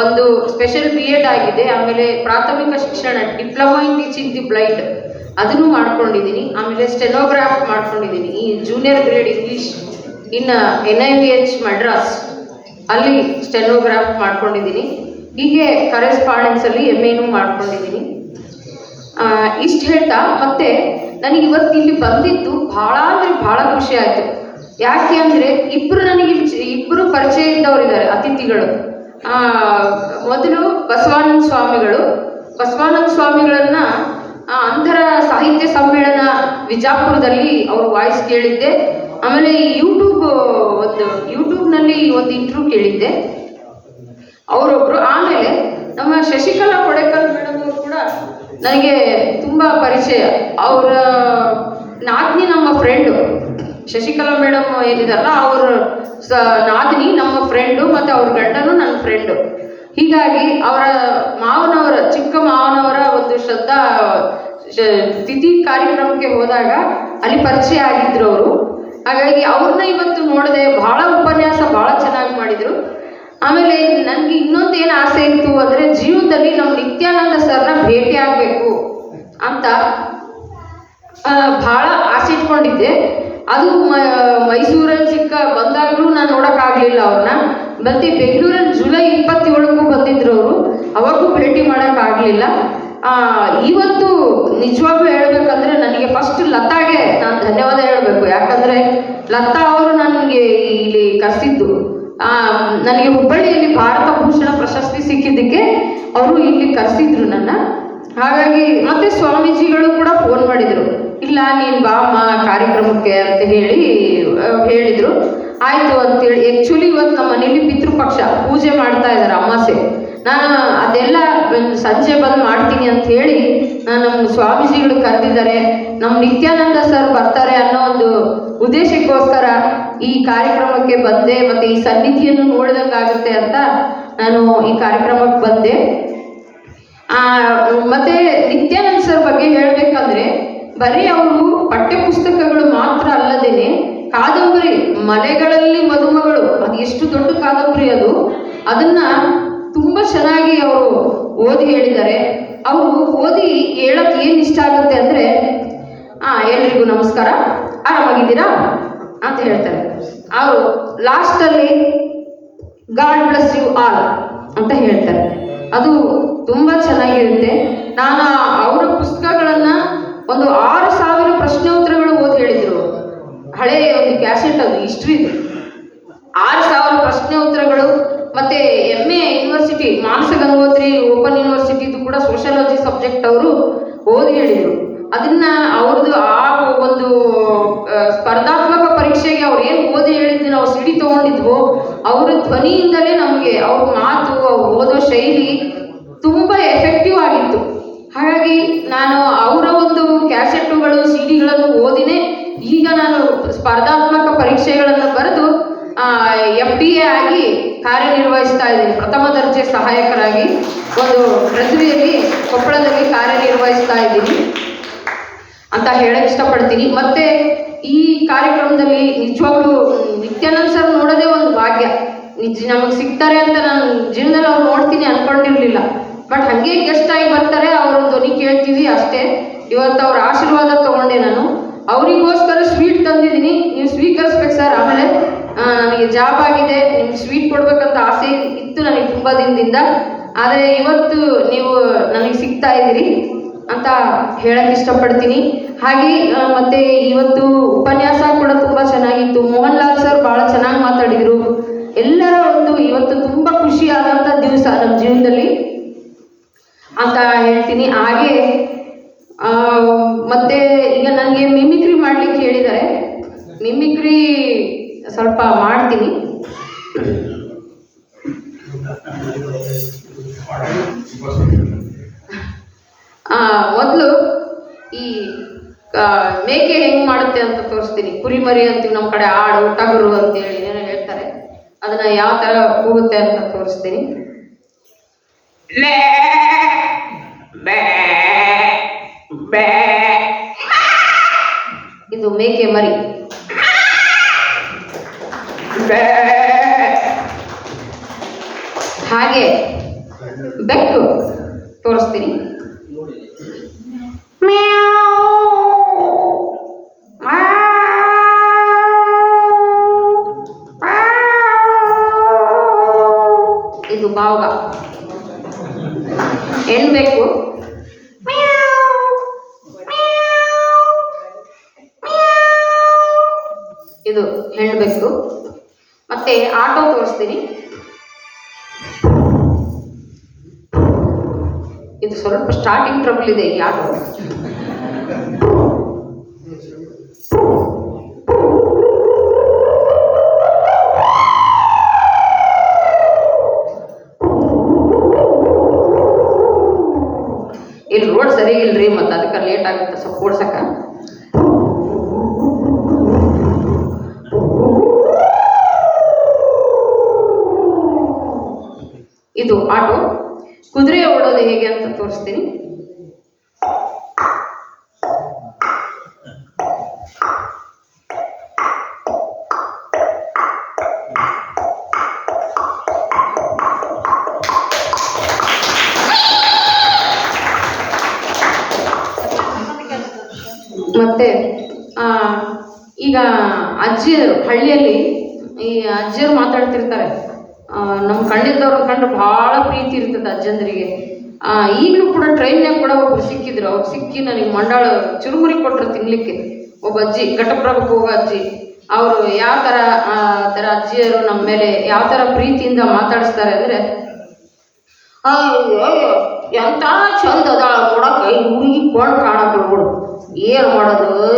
ಒಂದು ಸ್ಪೆಷಲ್ ಬಿ ಎಡ್ ಆಗಿದೆ. ಆಮೇಲೆ ಪ್ರಾಥಮಿಕ ಶಿಕ್ಷಣ diploma in teaching the blind ಅದನ್ನು ಮಾಡ್ಕೊಂಡಿದ್ದೀನಿ. ಆಮೇಲೆ ಸ್ಟೆನೋಗ್ರಾಫ್ ಮಾಡ್ಕೊಂಡಿದ್ದೀನಿ. ಈ junior grade English in N I V H Madras ಅಲ್ಲಿ ಸ್ಟೆನೋಗ್ರಾಫ್ ಮಾಡ್ಕೊಂಡಿದ್ದೀನಿ. ಹೀಗೆ ಕರೆಸ್ಪಾಂಡೆನ್ಸಲ್ಲಿ ಎಂ ಎನು ಮಾಡ್ಕೊಂಡಿದ್ದೀನಿ. ಇಷ್ಟು ಹೇಳ್ತಾ, ಮತ್ತೆ ನನಗೆ ಇವತ್ತು ಇಲ್ಲಿ ಬಂದಿದ್ದು ಭಾಳ ಅಂದರೆ ಭಾಳ ಖುಷಿ ಆಯಿತು. ಯಾಕೆ ಅಂದರೆ ಇಬ್ಬರು ನನಗೆ ಇಬ್ರು ಪರಿಚಯ ಇದ್ದವರಿದ್ದಾರೆ ಅತಿಥಿಗಳು. ಆ, ಮೊದಲು ಬಸವಾನಂದ ಸ್ವಾಮಿಗಳು. ಬಸವಾನಂದ ಸ್ವಾಮಿಗಳನ್ನ ಅಂಧರ ಸಾಹಿತ್ಯ ಸಮ್ಮೇಳನ ವಿಜಾಪುರದಲ್ಲಿ ಅವರು ವಾಯ್ಸ್ ಕೇಳಿದ್ದೆ. ಆಮೇಲೆ ಯೂಟ್ಯೂಬ್ ಒಂದು ಯೂಟ್ಯೂಬ್ನಲ್ಲಿ ಒಂದು ಇಂಟ್ರೂ ಕೇಳಿದ್ದೆ. ಅವರೊಬ್ರು ಆಮೇಲೆ ನಮ್ಮ ಶಶಿಕಲಾ ಕೊಡೆಕಲ್ ಮೇಡಮ್ ಅವರು ಕೂಡ ನನಗೆ ತುಂಬ ಪರಿಚಯ. ಅವರ ನಾತ್ನಿ ನಮ್ಮ ಫ್ರೆಂಡು ಶಶಿಕಲಾ ಮೇಡಮ್ ಏನಿದಾರಲ್ಲ ಅವ್ರ ನಾದಿನಿ ನಮ್ಮ ಫ್ರೆಂಡು ಮತ್ತು ಅವ್ರ ಗಂಡನು ನನ್ನ ಫ್ರೆಂಡು ಹೀಗಾಗಿ ಅವರ ಮಾವನವರ, ಚಿಕ್ಕ ಮಾವನವರ ಒಂದು ಶ್ರದ್ಧಾ ತಿಥಿ ಕಾರ್ಯಕ್ರಮಕ್ಕೆ ಹೋದಾಗ ಅಲ್ಲಿ ಪರಿಚಯ ಆಗಿದ್ರು ಅವರು. ಹಾಗಾಗಿ ಅವ್ರನ್ನ ಇವತ್ತು ನೋಡಿದೆ ಬಹಳ ಉಪನ್ಯಾಸ ಬಹಳ ಚೆನ್ನಾಗಿ ಮಾಡಿದರು. ಆಮೇಲೆ ನನಗೆ ಇನ್ನೊಂದು ಏನು ಆಸೆ ಇತ್ತು ಅಂದರೆ ಜೀವನದಲ್ಲಿ ನಮ್ಮ ನಿತ್ಯಾನಂದ ಸರ್ನ ಭೇಟಿ ಆಗಬೇಕು ಅಂತ ಭಾಳ ಆಸೆ ಇಟ್ಕೊಂಡಿದ್ದೆ. ಅದು ಮೈಸೂರಲ್ಲಿ ಸಿಕ್ಕ ಬಂದಾಗಲೂ ನಾನು ನೋಡೋಕ್ಕಾಗಲಿಲ್ಲ ಅವ್ರನ್ನ ಮತ್ತೆ ಬೆಂಗಳೂರಲ್ಲಿ ಜುಲೈ ಇಪ್ಪತ್ತೇಳಕ್ಕೂ ಬಂದಿದ್ರು ಅವರು. ಅವಾಗೂ ಭೇಟಿ ಮಾಡೋಕ್ಕಾಗಲಿಲ್ಲ. ಇವತ್ತು ನಿಜವಾಗ್ಲೂ ಹೇಳ್ಬೇಕಂದ್ರೆ ನನಗೆ ಫಸ್ಟ್ ಲತಾಗೆ ನಾನು ಧನ್ಯವಾದ ಹೇಳಬೇಕು. ಯಾಕಂದರೆ ಲತಾ ಅವರು ನನಗೆ ಇಲ್ಲಿ ಕರೆಸಿದ್ದು. ಆ, ನನಗೆ ಹುಬ್ಬಳ್ಳಿಯಲ್ಲಿ ಭಾರತ ಭೂಷಣ ಪ್ರಶಸ್ತಿ ಸಿಕ್ಕಿದ್ದಕ್ಕೆ ಅವರು ಇಲ್ಲಿ ಕರೆಸಿದ್ರು ನನ್ನ. ಹಾಗಾಗಿ ಮತ್ತೆ ಸ್ವಾಮೀಜಿಗಳು ಕೂಡ ಫೋನ್ ಮಾಡಿದರು. ಇಲ್ಲ, ನೀನು ಬಾ ಅಮ್ಮ, ಕಾರ್ಯಕ್ರಮಕ್ಕೆ ಅಂತ ಹೇಳಿ ಹೇಳಿದರು. ಆಯಿತು ಅಂತೇಳಿ ಆ್ಯಕ್ಚುಲಿ ಇವತ್ತು ನಮ್ಮ ಮನೇಲಿ ಪಿತೃಪಕ್ಷ ಪೂಜೆ ಮಾಡ್ತಾ ಇದ್ದಾರೆ ಅಮಾಸೆ. ನಾನು ಅದೆಲ್ಲ ಸಂಜೆ ಬಂದು ಮಾಡ್ತೀನಿ ಅಂತ ಹೇಳಿ, ನಾನು ನಮ್ಮ ಸ್ವಾಮೀಜಿಗಳು ಕರೆದಿದ್ದಾರೆ, ನಮ್ಮ ನಿತ್ಯಾನಂದ ಸರ್ ಬರ್ತಾರೆ ಅನ್ನೋ ಒಂದು ಉದ್ದೇಶಕ್ಕೋಸ್ಕರ ಈ ಕಾರ್ಯಕ್ರಮಕ್ಕೆ ಬಂದೆ, ಮತ್ತು ಈ ಸನ್ನಿಧಿಯನ್ನು ನೋಡಿದಂಗಾಗುತ್ತೆ ಅಂತ ನಾನು ಈ ಕಾರ್ಯಕ್ರಮಕ್ಕೆ ಬಂದೆ. ಮತ್ತೆ ನಿತ್ಯಾನಂದ ಸರ್ ಬಗ್ಗೆ ಹೇಳಬೇಕಂದ್ರೆ, ಬರೀ ಅವರು ಪಠ್ಯಪುಸ್ತಕಗಳು ಮಾತ್ರ ಅಲ್ಲದೇನೆ ಕಾದಂಬರಿ, ಮಲೆಗಳಲ್ಲಿ ಮದುಮಗಳು, ಅದು ಎಷ್ಟು ದೊಡ್ಡ ಕಾದಂಬರಿ ಅದು, ಅದನ್ನ ತುಂಬಾ ಚೆನ್ನಾಗಿ ಅವರು ಓದಿ ಹೇಳಿದ್ದಾರೆ. ಅವರು ಓದಿ ಹೇಳಕ್ ಏನು ಇಷ್ಟ ಆಗುತ್ತೆ ಅಂದ್ರೆ, ಆ, ಎಲ್ರಿಗೂ ನಮಸ್ಕಾರ. ಆರಾಮಾಗಿದ್ದೀರಾ? ಅಂತ ಹೇಳ್ತಾರೆ. ಅವರು, ಲಾಸ್ಟಲ್ಲಿ ಗಾಡ್ ಬ್ಲಸ್ ಯು ಆಲ್ ಅಂತ ಹೇಳ್ತಾರೆ. ಅದು ತುಂಬ ಚೆನ್ನಾಗಿರುತ್ತೆ. ನಾನು ಅವರ ಪುಸ್ತಕಗಳನ್ನು ಒಂದು ಆರು ಸಾವಿರ ಪ್ರಶ್ನೆ ಉತ್ತರಗಳು ಓದಿ ಹೇಳಿದರು. ಹಳೆಯ ಒಂದು ಕ್ಯಾಸೆಟ್ ಅದು ಹಿಸ್ಟ್ರಿದು ಆರು ಸಾವಿರ ಪ್ರಶ್ನೆ ಉತ್ತರಗಳು ಮತ್ತೆ M A university Manasa Gangotri open ಯೂನಿವರ್ಸಿಟಿದು ಕೂಡ ಸೋಷಿಯಾಲಜಿ ಸಬ್ಜೆಕ್ಟ್ ಅವರು ಓದಿ ಹೇಳಿದರು. ಅದನ್ನ ಅವ್ರದ್ದು ಆ ಒಂದು ಸ್ಪರ್ಧಾತ್ಮಕ ಪರೀಕ್ಷೆಗೆ ಅವ್ರು ಏನು ಓದಿ ಹೇಳಿದ್ದು ನಾವು ಸಿಡಿ ತಗೊಂಡಿದ್ವೋ, ಅವ್ರ ಧ್ವನಿಯಿಂದಲೇ ನಮಗೆ ಅವ್ರ ಮಾತು, ಅವ್ರು ಓದೋ ಶೈಲಿ ತುಂಬ ಎಫೆಕ್ಟಿವ್ ಆಗಿತ್ತು. ಹಾಗಾಗಿ ನಾನು ಅವರ ಒಂದು ಕ್ಯಾಸೆಟ್ಟುಗಳು ಸಿ ಡಿಗಳನ್ನು ಓದಿನೇ ಈಗ ನಾನು ಸ್ಪರ್ಧಾತ್ಮಕ ಪರೀಕ್ಷೆಗಳನ್ನು ಬರೆದು ಎಫ್ ಡಿ ಎ ಆಗಿ ಕಾರ್ಯನಿರ್ವಹಿಸ್ತಾ ಇದ್ದೀನಿ. ಪ್ರಥಮ ದರ್ಜೆ ಸಹಾಯಕರಾಗಿ ಒಂದು ಪ್ರತಿಭೆಯಲ್ಲಿ ಕೊಪ್ಪಳದಲ್ಲಿ ಕಾರ್ಯನಿರ್ವಹಿಸ್ತಾ ಇದ್ದೀನಿ ಅಂತ ಹೇಳಕ್ ಇಷ್ಟಪಡ್ತೀನಿ. ಮತ್ತೆ ಈ ಕಾರ್ಯಕ್ರಮದಲ್ಲಿ ನಿಜವಾಗ್ಲೂ ನಿತ್ಯಾನಂದ ಸರ್ ನೋಡೋದೇ ಒಂದು ಭಾಗ್ಯ. ನಿಜ, ನಮಗೆ ಸಿಗ್ತಾರೆ ಅಂತ ನಾನು ಜೀವನದಲ್ಲಿ ಅವ್ರು ನೋಡ್ತೀನಿ ಅನ್ಕೊಂಡಿರ್ಲಿಲ್ಲ. ಬಟ್ ಹಂಗೆ ಗೆಸ್ಟ್ ಆಗಿ ಬರ್ತಾರೆ ಅವ್ರ ಧ್ವನಿ ಕೇಳ್ತೀವಿ ಅಷ್ಟೇ. ಇವತ್ತು ಅವ್ರ ಆಶೀರ್ವಾದ ತಗೊಂಡೆ ನಾನು. ಅವರಿಗೋಸ್ಕರ ಸ್ವೀಟ್ ತಂದಿದ್ದೀನಿ. ನೀವು ಸ್ವೀಕರಿಸ್ಬೇಕು ಸರ್. ಆಮೇಲೆ ನನಗೆ ಜಾಬ್ ಆಗಿದೆ. ನಿಮ್ಗೆ ಸ್ವೀಟ್ ಕೊಡ್ಬೇಕಂತ ಆಸೆ ಇತ್ತು ನನಗೆ ತುಂಬ ದಿನದಿಂದ. ಆದರೆ ಇವತ್ತು ನೀವು ನನಗೆ ಸಿಗ್ತಾ ಇದ್ದೀರಿ ಅಂತ ಹೇಳಕ್ಕೆ ಇಷ್ಟಪಡ್ತೀನಿ. ಹಾಗೆ ಮತ್ತೆ ಇವತ್ತು ಉಪನ್ಯಾಸ ಕೂಡ ತುಂಬ ಚೆನ್ನಾಗಿತ್ತು. ಮೋಹನ್ ಲಾಲ್ ಸರ್ ಭಾಳ ಚೆನ್ನಾಗಿ ಮಾತಾಡಿದರು. ಎಲ್ಲರ ಒಂದು ಇವತ್ತು ತುಂಬ ಖುಷಿಯಾದಂಥ ದಿವಸ ನಮ್ಮ ಜೀವನದಲ್ಲಿ. ಅಂತ ಹೇಳ್ತೀನಿ. ಹಾಗೆ ಮತ್ತೆ ಈಗ ನನಗೆ ಮಿಮಿಕ್ರಿ ಮಾಡ್ಲಿಕ್ಕೆ ಹೇಳಿದ್ದಾರೆ. ಮಿಮಿಕ್ರಿ ಸ್ವಲ್ಪ ಮಾಡ್ತೀನಿ. ಮೊದಲು ಈ ಮೇಕೆ ಹೆಂಗೆ ಮಾಡುತ್ತೆ ಅಂತ ತೋರಿಸ್ತೀನಿ. ಕುರಿಮರಿ ಅಂತೀವಿ ನಮ್ಮ ಕಡೆ, ಆಡು, ಟಗರು ಅಂತೇಳಿ ಏನೋ ಹೇಳ್ತಾರೆ. ಅದನ್ನ ಯಾವ ತರ ಕೂಗುತ್ತೆ ಅಂತ ತೋರಿಸ್ತೀನಿ. ಇದು ಮೇಕೆ ಮರಿ. ಬೇ. ಹಾಗೆ ಬೆಕ್ಕು ತೋರಿಸ್ತೀನಿ. ಇದು ಬಾವುಗ. ಹೆಣ್ಬೇಕು ಇದು ಹೇಳಬೇಕು. ಮತ್ತೆ ಆಟೋ ತೋರಿಸ್ತೀನಿ. ಇದು ಸ್ವಲ್ಪ ಸ್ಟಾರ್ಟಿಂಗ್ ಟ್ರಬಲ್ ಇದೆ ಈ ಆಟೋ ಮತ್ತೆ ಈಗ ಅಜ್ಜಿಯರು ಹಳ್ಳಿಯಲ್ಲಿ ಈ ಅಜ್ಜಿಯರು ಮಾತಾಡ್ತಿರ್ತಾರೆ. ನಮ್ಮ ಕಣ್ಣಿದ್ದವ್ರನ್ನ ಕಂಡ್ರೆ ಭಾಳ ಪ್ರೀತಿ ಇರ್ತದೆ ಅಜ್ಜಂದ್ರಿಗೆ. ಈಗಲೂ ಕೂಡ ಟ್ರೈನ್ನಾಗ ಕೂಡ ಒಬ್ರು ಸಿಕ್ಕಿದ್ರು. ಅವ್ರು ಸಿಕ್ಕಿ ನನಗೆ ಮಂಡಾಳ ಚುರುಮುರಿ ಕೊಟ್ಟರು ತಿನ್ನಲಿಕ್ಕೆ ಒಬ್ಬ ಅಜ್ಜಿ, ಘಟಪ್ರಭಕ್ಕೆ ಹೋಗೋ ಅಜ್ಜಿ. ಅವರು ಯಾವ ಥರ ಥರ ಅಜ್ಜಿಯರು ನಮ್ಮ ಮೇಲೆ ಯಾವ ಥರ ಪ್ರೀತಿಯಿಂದ ಮಾತಾಡಿಸ್ತಾರೆ ಅಂದರೆ ಎಂಥ ಚಂದ ಅದ ನೋಡಕ್ಕೆ ಹುಡುಗಿ ಕೊಂಡು ಕಾಣಕ್ಕೆ ಬಿಡು ಏನು ಮಾಡೋದು?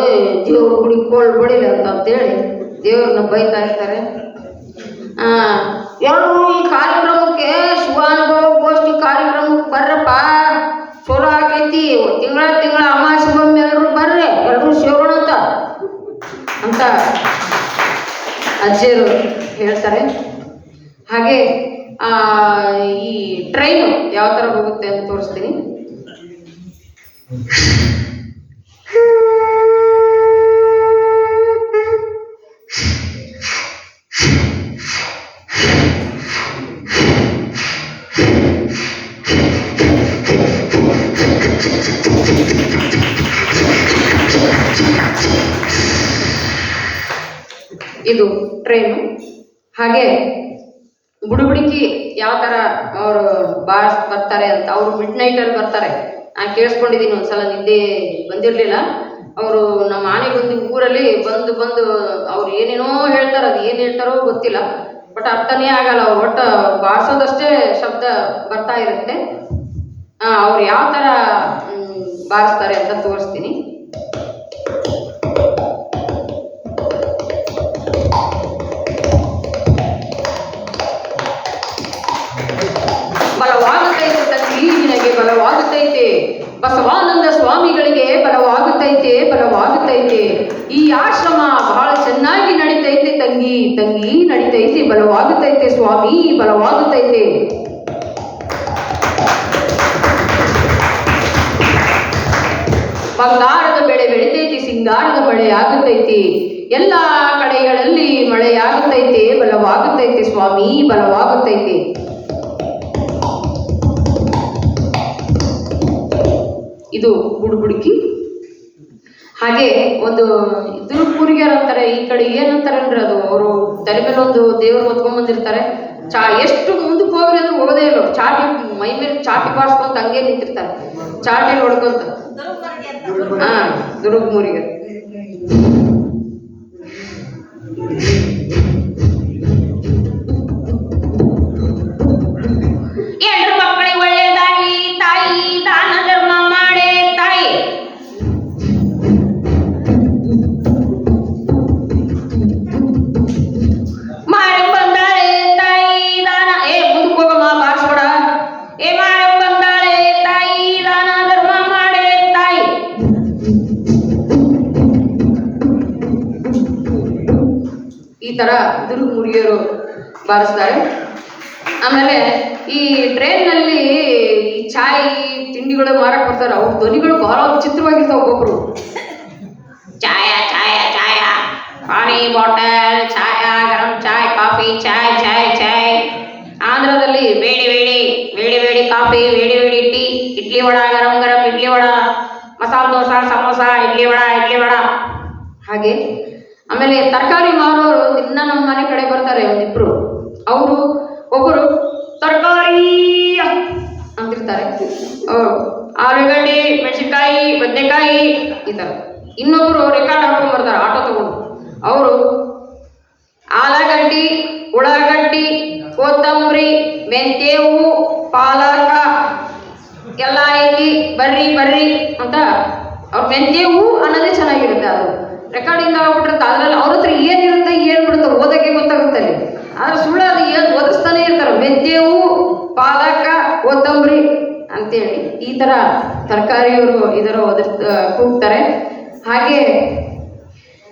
ದೇವ್ರ ಗುಡಿ ಕೋಳ್ ಅಂತ ಅಂತೇಳಿ ದೇವ್ರನ್ನ ಬೈತಾ ಇರ್ತಾರೆ. ಎಲ್ಲರೂ ಈ ಅಂತ ಅವರು ಮಿಡ್ ಅಲ್ಲಿ ಬರ್ತಾರೆ. ನಾನು ಕೇಳಿಸ್ಕೊಂಡಿದ್ದೀನಿ ಒಂದ್ಸಲ ನಿದ್ದೆ ಬಂದಿರಲಿಲ್ಲ. ಅವರು ನಮ್ಮ ಆನೆಗೊಂದು ಊರಲ್ಲಿ ಬಂದು ಬಂದು ಅವ್ರು ಏನೇನೋ ಹೇಳ್ತಾರ ಅದು ಏನು ಹೇಳ್ತಾರೋ ಗೊತ್ತಿಲ್ಲ. ಬಟ್ ಅರ್ಥನೇ ಆಗಲ್ಲ ಅವ್ರು ಒಟ್ಟು ಬಾರಿಸೋದಷ್ಟೇ ಶಬ್ದ ಬರ್ತಾ ಇರುತ್ತೆ. ಅವ್ರು ಯಾವ ತರ ಮ್, ಬಾರಿಸ್ತಾರೆ ಅಂತ ತೋರಿಸ್ತೀನಿ. ಬಲವಾಗುತ್ತೈತೆ. ಬಸವಾನಂದ ಸ್ವಾಮಿಗಳಿಗೆ ಬಲವಾಗುತ್ತೈತೆ ಬಲವಾಗುತ್ತೈತೆ. ಈ ಆಶ್ರಮ ಬಹಳ ಚೆನ್ನಾಗಿ ನಡೀತೈತೆ ತಂಗಿ ತಂಗಿ ನಡೀತೈತೆ, ಬಲವಾಗುತ್ತೈತೆ ಸ್ವಾಮಿ, ಬಲವಾಗುತ್ತೈತೆ. ಬಂಗಾರದ ಬೆಳೆ ಬೆಳಿತೈತಿ, ಸಿಂಗಾರದ ಮಳೆ ಆಗುತ್ತೈತಿ. ಎಲ್ಲ ಕಡೆಗಳಲ್ಲಿ ಮಳೆಯಾಗುತ್ತೈತೆ, ಬಲವಾಗುತ್ತೈತೆ ಸ್ವಾಮಿ, ಬಲವಾಗುತ್ತೈತೆ. ಇದು ಬುಡ್ಬುಡ್ಕಿ. ಹಾಗೆ ಒಂದು ದುರ್ಪೂರಿಗೆಯರ್ ಅಂತಾರೆ ಈ ಕಡೆ ಏನಂತಾರೆ ಅಂದ್ರೆ ಅದು ಅವರು ತಲೆ ಮೇಲೆ ಒಂದು ದೇವರು ಹೊತ್ಕೊಂಡ್ ಬಂದಿರ್ತಾರೆ. ಚಾ ಎಷ್ಟು ಮುಂದಕ್ಕೆ ಹೋಗ್ರಿ ಅಂದ್ರೆ ಹೋಗೋದೇ ಇಲ್ಲ ಚಾಟಿ ಮೈ ಮೇಲೆ ಚಾಟಿ ಬಾರಿಸ್ಕೊಂತ ಹಂಗೆ ನಿಂತಿರ್ತಾರೆ. ಚಾಟಿ ಹೊಡ್ಕೊಂತ ಹಾ ದುರ್ಗಮೂರಿಗೆ. ಎಲ್ರ ಬಾರಿಸ್ತಾರೆ. ಆಮೇಲೆ ಈ ಟ್ರೈನ್ನಲ್ಲಿ ಈ ಚಾಯ್ ತಿಂಡಿಗಳು ಮಾರಕ್ ಬರ್ತಾರೆ. ಅವ್ರ ಧ್ವನಿಗಳು ಬಹಳ ವಿಚಿತ್ರವಾಗಿರ್ತಾವೆ ಒಬ್ಬೊಬ್ರು. ಚಾಯ ಚಾಯ ಚಾಯ. ಪಾನಿ ಬಾಟಲ್, ಚಾಯ, ಗರಂ ಚಾಯ್, ಕಾಫಿ, ಚಾಯ್ ಚಾಯ್ ಚಾಯ್. ಆಂಧ್ರದಲ್ಲಿ ಬೇಡಿ ಬೇಡಿ ಬೇಡಿ ಬೇಡಿ ಕಾಫಿ, ಬೇಡಿ ಬೇಡಿ ಟೀ. ಇಡ್ಲಿ ವಡ, ಗರಂ ಗರಂ, ಇಡ್ಲಿ ವಡ. ಮಸಾಲ ದೋಸಾ, ಸಮೋಸ, ಇಡ್ಲಿ ವಡ ಇಡ್ಲಿ ವಡ. ಹಾಗೆ. ಆಮೇಲೆ ತರಕಾರಿ ಮನೆ ಕಡೆ ಬರ್ತಾರೆ ಒಂದಿಬ್ರು. ಅವರು ಒಬ್ಬರು ತರಕಾರಿ ಅಂತಿರ್ತಾರೆ. ಆಲೂಗಡ್ಡೆ, ಮೆಣಸಿನ್ಕಾಯಿ, ಬದನೆಕಾಯಿ ಈ ಇನ್ನೊಬ್ರು ರೆಕಾರ್ಡ್ ಹಾಕೊಂಡು ಬರ್ತಾರೆ, ಆಟೋ ತಗೊಂಡು. ಅವರು ಆಲೂಗಡ್ಡಿ, ಉಳ್ಳಾಗಡ್ಡಿ, ಕೊತ್ತಂಬರಿ, ಮೆಂತ್ಯವು, ಪಾಲಕ, ಎಲ್ಲ ಐತಿ, ಬರ್ರಿ ಬರ್ರಿ ಅಂತ. ಅವ್ರ ಮೆಂತ್ಯವು ಅನ್ನೋದೇ ಚೆನ್ನಾಗಿರುತ್ತೆ ಅದು. ರೆಕಾರ್ಡಿಂಗ್ ಆಗ್ಬಿಟ್ಟಿರುತ್ತೆ. ಅದರಲ್ಲಿ ಅವ್ರ ಹತ್ರ ಏನಿರುತ್ತೆ ಏನು ಬಿಡುತ್ತೆ ಓದಕ್ಕೆ ಗೊತ್ತಾಗುತ್ತೆ ಅಲ್ಲಿ. ಆದ್ರೆ ಸುಳ್ಳು ಅದು ಏನು ಓದಿಸ್ತಾನೆ ಇರ್ತಾರೆ. ಮೆಂತ್ಯವು ಪಾಲಕ, ಕೊತ್ತಂಬರಿ ಅಂತೇಳಿ ಈ ಥರ ತರಕಾರಿಯವರು ಇದರ ಓದಿಸ್ತಾರೆ ಕೂಗ್ತಾರೆ. ಹಾಗೆ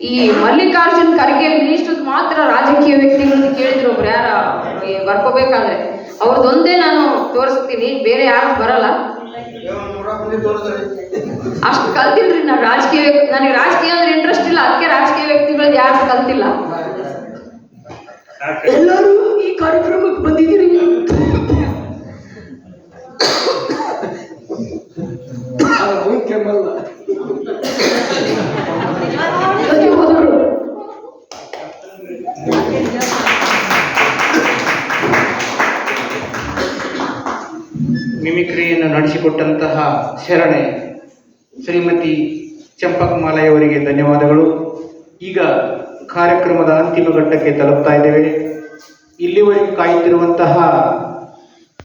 ಈ ಮಲ್ಲಿಕಾರ್ಜುನ್ ಖರ್ಗೆ ಮಿನಿಸ್ಟರ್ ಮಾತ್ರ ರಾಜಕೀಯ ವ್ಯಕ್ತಿಗಳನ್ನ ಕೇಳಿದ್ರು ಒಬ್ರು ಯಾರ ಬರ್ಕೋಬೇಕಾದ್ರೆ. ಅವ್ರದ್ದೊಂದೇ ನಾನು ತೋರಿಸ್ತೀನಿ. ಬೇರೆ ಯಾರು ಬರಲ್ಲ. ಅಷ್ಟು ಕಲ್ತಿಲ್ರಿ ನಾನು ರಾಜಕೀಯ ವ್ಯಕ್ತಿ ನನಗೆ ರಾಜಕೀಯ ಅಂದ್ರೆ ಇಂಟ್ರೆಸ್ಟ್ ಇಲ್ಲ ಅದಕ್ಕೆ ರಾಜಕೀಯ ವ್ಯಕ್ತಿಗಳು ಯಾರು ಕಲ್ತಿಲ್ಲ. ಎಲ್ಲರೂ ಈ ಕಾರ್ಯಕ್ರಮಕ್ಕೆ ಬಂದಿದ್ದೀರಿ. ಮಿಮಿಕ್ರಿಯನ್ನು ನಡೆಸಿಕೊಟ್ಟಂತಹ ಶರಣೆ ಶ್ರೀಮತಿ ಚಂಪಕಮಾಲೆಯವರಿಗೆ ಧನ್ಯವಾದಗಳು. ಈಗ ಕಾರ್ಯಕ್ರಮದ ಅಂತಿಮ ಘಟ್ಟಕ್ಕೆ ತಲುಪ್ತಾ ಇದ್ದೇವೆ. ಇಲ್ಲಿವರೆಗೂ ಕಾಯುತ್ತಿರುವಂತಹ